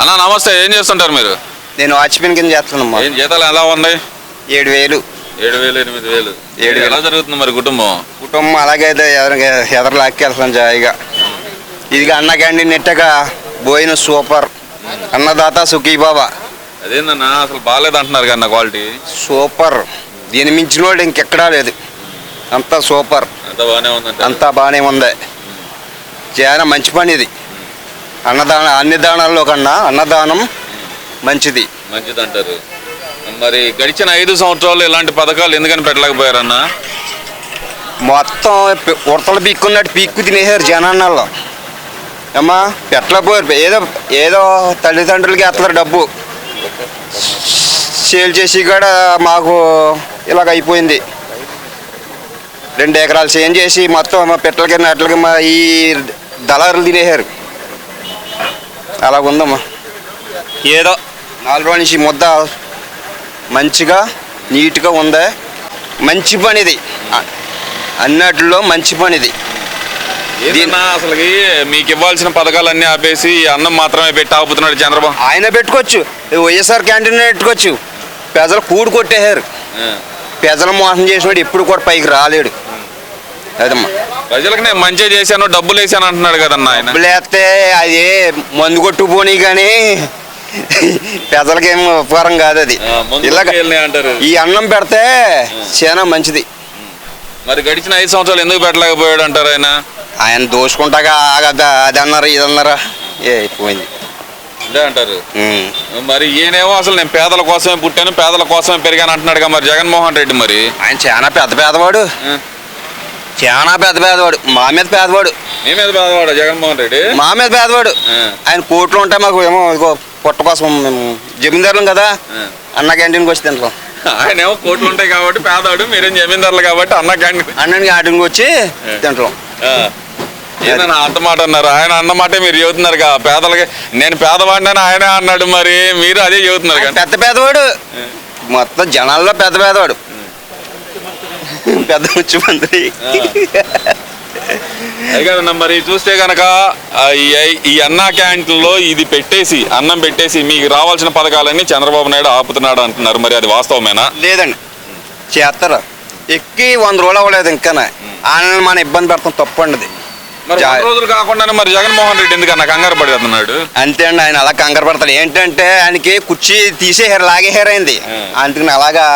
అన్న నమస్తే ఏం చేస్తుంటారు మీరు? నేను వాచ్మెన్ కింద చేస్తున్నామ్మా ఏం జీతాలు ఎలా ఉన్నాయి? ఏడు వేలు. ఏడు వేలు ఎనిమిది వేలు. ఏడు వేలు. ఎలా జరుగుతుంది మరి కుటుంబం? కుటుంబం అలాగే ఎదర లాక్కెళ్తాం జాయిగా. ఇదిగా అన్న క్యాంటీన్ నెట్టక పోయిన సూపర్. అన్నదాత సుఖీ బాబా. అదేందన్నా అసలు బాగాలేదు అంటున్నారు కన్నా క్వాలిటీ. సూపర్. దీని మించిన వాడు ఇంకెక్కడా లేదు. అంతా సూపర్. అంత బాగానే ఉందంట అంతా బాగానే ఉంది. చాలా మంచి పని ఇది. అన్నదాన అన్ని దానాల్లో కన్నా అన్నదానం మంచిది. మంచిది అంటారు మరి గడిచిన ఐదు సంవత్సరాలు ఇలాంటి పథకాలు ఎందుకని పెట్టలేకపోయారన్నా? మొత్తం ఉడతలు పీక్కున్నట్టు పీక్కు తినేసారు జనాన్నల్లో అమ్మా పెట్టలేకపోయారు. ఏదో ఏదో తల్లిదండ్రులకి ఎత్తలేరు డబ్బు. సేల్ చేసి కూడా మాకు ఇలాగ అయిపోయింది. రెండు ఎకరాలు చేంజ్ చేసి మొత్తం మా పిట్టలకి నట్లకి మా ఈ దళారులు తినేసారు అలాగ ఉందమ్మా ఏదో నాలుగు రోజుల నుంచి ముద్ద మంచిగా నీట్గా ఉంది? మంచి పని ఇది అ- అన్నట్లో మంచి పని ఇది ఏంటన్నా అసలుకి మీకు ఇవ్వాల్సిన పథకాలన్నీ ఆపేసి అన్నం మాత్రమే పెట్టి ఆపుతున్నాడు చంద్రబాబు. ఆయన పెట్టుకోవచ్చు. వైఎస్ఆర్ క్యాంటీన్ పెట్టుకోవచ్చు. ప్రజలు కూడు కొట్టేశారు. ప్రజలు మోసం చేసినాడు ఎప్పుడు కూడా పైకి రాలేడు. అదమ్మా ప్రజలకు నేను మంచిగా చేశాను డబ్బులు వేసాను అంటున్నాడు కదన్నా ఆయన. లేకపోతే అది మందు కొట్టుకుపోని కానీ ప్రజలకేం ఉపకారం కాదు అది. అంటారు. ఈ అన్నం పెడితే చాలా మంచిది. మరి గడిచిన ఐదు సంవత్సరాలు ఎందుకు పెట్టలేకపోయాడు అంటారు ఆయన? ఆయన దోసుకుంటాగా అది అన్నారా ఇది అన్నారా? ఏ అయిపోయింది. అదే అంటారు. మరి ఈయనేమో అసలు నేను పేదల కోసమే పుట్టాను పేదల కోసమే పెరిగాను అంటున్నాడుగా మరి జగన్మోహన్ రెడ్డి మరి. ఆయన చాలా పెద్ద పేదవాడు. చాలా పెద్ద పేదవాడు. మా మీద పేదవాడు. నీ మీద పేదవాడు? జగన్మోహన్ రెడ్డి? మా మీద పేదవాడు. ఆయన కోట్లు ఉంటాయి మాకు ఏమో ఇదిగో పొట్ట కోసం మేము జమీందారులం కదా. అన్న క్యాంటీన్కి వచ్చి తింటాం. ఆయన ఏమో కోట్లు ఉంటాయి కాబట్టి పేదవాడు మీరేం జమీందారులు కాబట్టి అన్న క్యాంటీన్ అన్నని క్యాంటీన్కి వచ్చి తింటాం. ఏదన్నా అంత మాట అన్నారు. ఆయన అన్న మాటే మీరు చెబుతున్నారు పేదలకి నేను పేదవాడిని ఆయనే అన్నాడు మరి. మీరు అదే చెబుతున్నారు పెద్ద పేదవాడు. మొత్తం జనాల్లో పెద్ద పేదవాడు. పెద్ద ముఖ్యమంత్రి అది మరి చూస్తే కనుక ఈ అన్నా క్యాంటీన్లో ఇది పెట్టేసి అన్నం పెట్టేసి మీకు రావాల్సిన పథకాలన్నీ చంద్రబాబు నాయుడు ఆపుతున్నాడు అంటున్నారు. మరి అది వాస్తవమేనా? లేదండి. చేస్తారు ఎక్కి వంద రోజులు అవ్వలేదు ఇంకా ఆయన మన ఇబ్బంది పెడతాం తప్పండి అది మరి రోజులు కాకుండానే మరి జగన్మోహన్ రెడ్డి ఎందుకన్నా కంగారు పడుతున్నాడు అంతే అండి ఆయన అలా కంగారు పడతాడు. ఏంటంటే ఆయనకి కుర్చీ తీసేసారు లాగేసారు అయింది. అందుకని అలాగా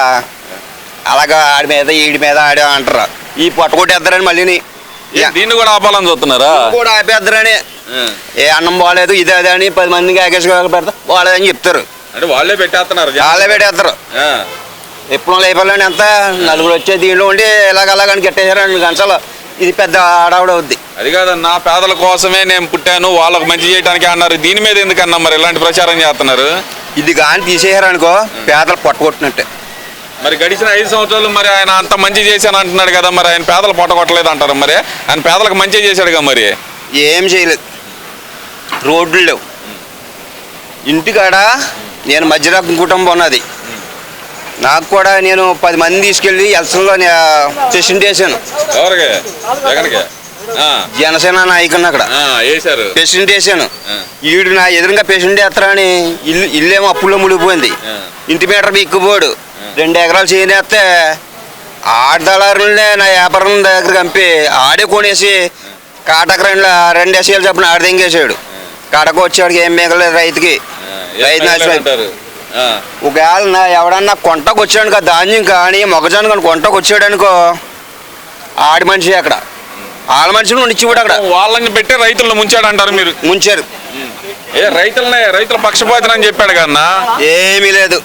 అలాగా ఆడి మీద ఈడి మీద ఆడి అంటారు. ఈ పొట్ట కొట్టేద్దరని మళ్ళీని దీన్ని కూడా ఆపాలని చూస్తున్నారా? కూడా ఆపేద్దరని. ఏ అన్నం బాగాలేదు ఇది అదే అని పది మందికి ఆకేసి పెడతా బాగాలేదని చెప్తారు. అంటే వాళ్ళే పెట్టేస్తున్నారు. వాళ్ళే పెట్టేస్తారు. ఎప్పుడు లేపాలని ఎంత నలుగురు వచ్చే దీంట్లో ఉండి ఇలాగ అలాగని కట్టేశారు రెండు గంటలు. ఇది పెద్ద ఆడవిడ అవుద్ది. అది కాదన్నా పేదల కోసమే నేను పుట్టాను వాళ్ళకు మంచి చేయడానికి అన్నారు. దీని మీద ఎందుకన్నా మరి ఇలాంటి ప్రచారం చేస్తున్నారు? ఇది కానీ తీసేశారు అనుకో పేదలు పొట్టగొట్టినట్టే మరి గడిచిన ఐదు సంవత్సరాలు మరి ఆయన అంత మంచి చేశాను అంటున్నాడు కదా మరి ఆయన పేదలు పొట్టగొట్టలేదు అంటారు మరి? ఆయన పేదలకు మంచి చేశాడు కదా మరి? ఏం చేయలేదు. రోడ్లు లేవు. ఇంటికాడ నేను మధ్యరకం కుటుంబం ఉన్నది నాకు కూడా నేను పది మంది తీసుకెళ్ళి ఎలక్షన్లో ప్రెసిడెంట్ ఆ, జనసేన నాయకుని అక్కడ. ప్రెసిడెంట్ వేసాను ఆ. ఈడు నా ఎదురుగా ప్రెసిడెంట్ వేస్తారని ఇల్లు ఇల్లేమో అప్పుల్లో ముడిపోయింది. ఇంటి మీటర్ బిక్కుపోడు రెండు ఎకరాలు చేయనేస్తే ఆడదళారులనే నా వ్యాపారం దగ్గర కంపి ఆడే కొనేసి కాటక రెండు రెండు ఎసేలు చెప్పిన ఆడ తెంగేసాడు కాటకు వచ్చాడికి ఏం మిగలేదు రైతుకి. రైతు నాశనం. ఒకవేళ నా ఎవడన్నా కొంటకు వచ్చాడు ధాన్యం కానీ మొక్కజొన్న కానీ కొంటకు వచ్చాడనుకో ఆడి మనిషి అక్కడ. ఆడ మనిషిని ఉండిచ్చివాడు అక్కడ. వాళ్ళని పెట్టి రైతులను ముంచాడు అంటారు మీరు. ముంచారు. ఏ రైతులనే రైతుల పక్షపాతం అని చెప్పాడు కన్నా ఏమీ లేదు.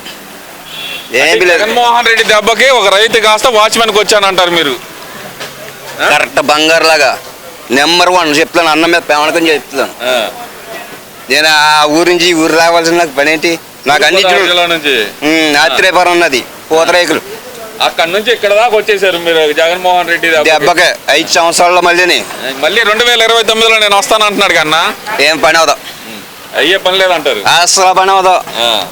ఏమీ లేదు. జగన్మోహన్ రెడ్డి దెబ్బకి ఒక రైతు కాస్త వాచ్మెన్కి వచ్చానంటారు మీరు. కరెక్ట్ బంగారు లాగా నెంబర్ వన్ చెప్తాను అన్నం మీద పేమనకం చెప్తాను. నేను ఆ ఊరి నుంచి ఈ ఊరు రావాల్సిన నాకు పని ఏంటి? నాకు అన్ని నుంచి. ఆత్రేయపురం ఉన్నది పూతరేకులు. అక్కడ నుంచి ఇక్కడ దాకా వచ్చేసారు మీరు జగన్మోహన్ రెడ్డి దెబ్బకి. ఐదు సంవత్సరాల్లో మళ్ళీని. మళ్ళీ రెండు వేల ఇరవై తొమ్మిదిలో నేను వస్తాను అంటున్నాడు కన్నా. ఏం పని అవదు. అయ్యే పని లేదంటారు. అసలు పని అవదు. ఆ.